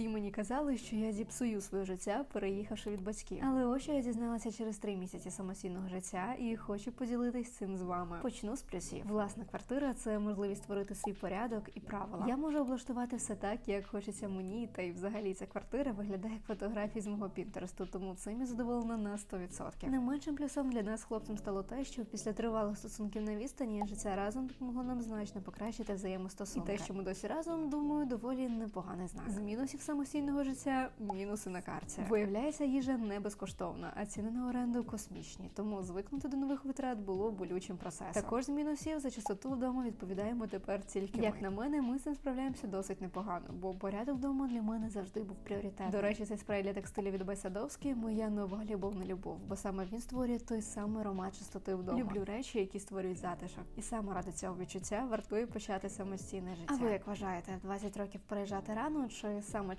Всі мені казали, що я зіпсую своє життя, переїхавши від батьків. Але ось що я дізналася через три місяці самостійного життя і хочу поділитись цим з вами. Почну з плюсів. Власна квартира це можливість створити свій порядок і правила. Я можу облаштувати все так, як хочеться мені, та й взагалі ця квартира виглядає як фотографії з мого пінтересту, тому цим я задоволена на 100%. Не меншим плюсом для нас хлопцем стало те, що після тривалих стосунків на відстані життя разом допомогло нам значно покращити взаємостосунки. І те, що ми досі разом, думаю, доволі непоганий знак. З мінусів самостійного життя мінуси на карті. Виявляється, їжа не безкоштовна, а ціни на оренду космічні. Тому звикнути до нових витрат було болючим процесом. Також з мінусів за чистоту вдома відповідаємо тепер тільки як ми. на мене, ми з цим справляємося досить непогано, бо порядок вдома для мене завжди був пріоритетом. До речі, цей спрей для текстилю від Бесадовський моя нова любовна любов, бо саме він створює той самий аромат чистоти вдома. Люблю речі, які створюють затишок, і саме ради цього відчуття вартує почати самостійне життя. А ви як вважаєте, 20 років переїжджати рано чи саме